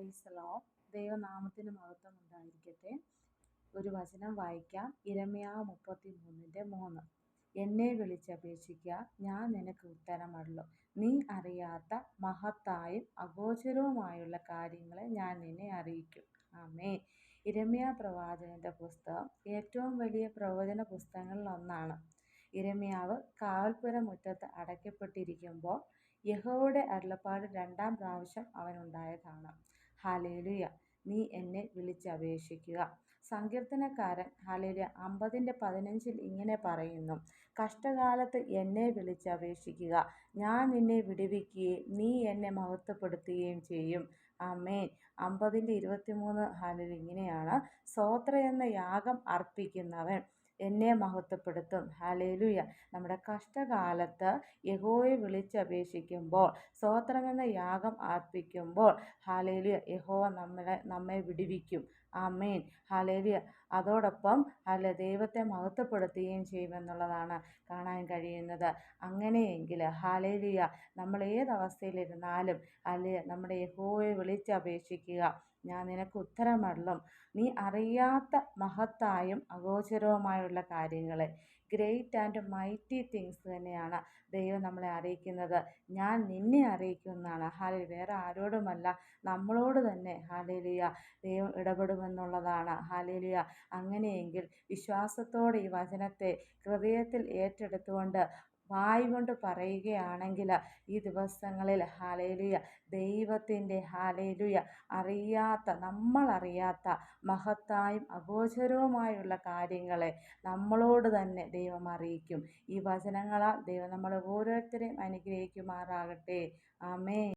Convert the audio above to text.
പ്രൈസലോ ദൈവനാമത്തിന് മഹത്വം ഉണ്ടായിരിക്കട്ടെ. ഒരു വചനം വായിക്കാം. ഇരമയാ മുപ്പത്തി മൂന്നിന്റെ മൂന്ന്. എന്നെ വിളിച്ചപേക്ഷിക്കുക ഞാൻ നിനക്ക് ഉത്തരമല്ലോ നീ അറിയാത്ത മഹത്തായും അഗോചരവുമായുള്ള കാര്യങ്ങളെ ഞാൻ നിന്നെ അറിയിക്കും. ആമേ ഇരമ്യ പ്രവാചകന്റെ പുസ്തകം ഏറ്റവും വലിയ പ്രവചന പുസ്തകങ്ങളിൽ ഒന്നാണ്. ഇരമ്യാവ് കാവൽപ്പുര മുറ്റത്ത് അടയ്ക്കപ്പെട്ടിരിക്കുമ്പോൾ യഹോയുടെ അരുളപ്പാട് രണ്ടാം പ്രാവശ്യം അവനുണ്ടായതാണ്. ഹാലേലുയ. നീ എന്നെ വിളിച്ചപേക്ഷിക്കുക. സങ്കീർത്തനക്കാരൻ ഹാലേലുയ അമ്പതിന്റെ പതിനഞ്ചിൽ ഇങ്ങനെ പറയുന്നു. കഷ്ടകാലത്ത് എന്നെ വിളിച്ചപേക്ഷിക്കുക. ഞാൻ നിന്നെ വിടുവിക്കുകയും നീ എന്നെ മഹത്വപ്പെടുത്തുകയും ചെയ്യും. അമ്മേൻ അമ്പതിന്റെ ഇരുപത്തിമൂന്ന് ഹാലിൽ ഇങ്ങനെയാണ്. സ്വോത്ര എന്ന യാഗം അർപ്പിക്കുന്നവൻ. എന്നെ മഹത്വപ്പെടുത്തും. ഹാലേലുയ നമ്മുടെ കഷ്ടകാലത്ത് യഹോയെ വിളിച്ചപേക്ഷിക്കുമ്പോൾ സ്തോത്രമെന്ന യാഗം അർപ്പിക്കുമ്പോൾ ഹാലേലുയ യഹോവ നമ്മളെ നമ്മെ വിടുവിക്കും. ആമേൻ. ഹാലേലിയ അതോടൊപ്പം അല്ല ദൈവത്തെ മഹത്വപ്പെടുത്തുകയും ചെയ്യുമെന്നുള്ളതാണ് കാണാൻ കഴിയുന്നത്. അങ്ങനെയെങ്കിൽ ഹാലേലിയ നമ്മൾ ഏതവസ്ഥയിലിരുന്നാലും അല്ലെ നമ്മുടെ യഹോയെ വിളിച്ചപേക്ഷിക്കുക. ഞാൻ നിനക്ക് ഉത്തരമരുളും നീ അറിയാത്ത മഹത്തായും അഗോചരവുമായുള്ള കാര്യങ്ങളെ. ഗ്രേറ്റ് ആൻഡ് മൈറ്റി തിങ്സ് തന്നെയാണ് ദൈവം നമ്മളെ അറിയിക്കുന്നത്. ഞാൻ നിന്നെ അറിയിക്കുന്നതാണ്. ഹാലി വേറെ ആരോടുമല്ല നമ്മളോട് തന്നെ. ഹാലേലിയ ദൈവം ഇടപെടുമെന്നുള്ളതാണ്. ഹാലേലിയ അങ്ങനെയെങ്കിൽ വിശ്വാസത്തോടെ ഈ വചനത്തെ ഹൃദയത്തിൽ ഏറ്റെടുത്തുകൊണ്ട് വായ് കൊണ്ട് പറയുകയാണെങ്കിൽ ഈ ദിവസങ്ങളിൽ ഹാലേലുയ ദൈവത്തിന്റെ ഹാലേലുയ അറിയാത്ത നമ്മളറിയാത്ത മഹത്തായും അഗോചരവുമായുള്ള കാര്യങ്ങളെ നമ്മളോട് തന്നെ ദൈവം അറിയിക്കും. ഈ വചനങ്ങളാൽ ദൈവം നമ്മൾ ഓരോരുത്തരെയും അനുഗ്രഹിക്കുമാറാകട്ടെ. ആമേ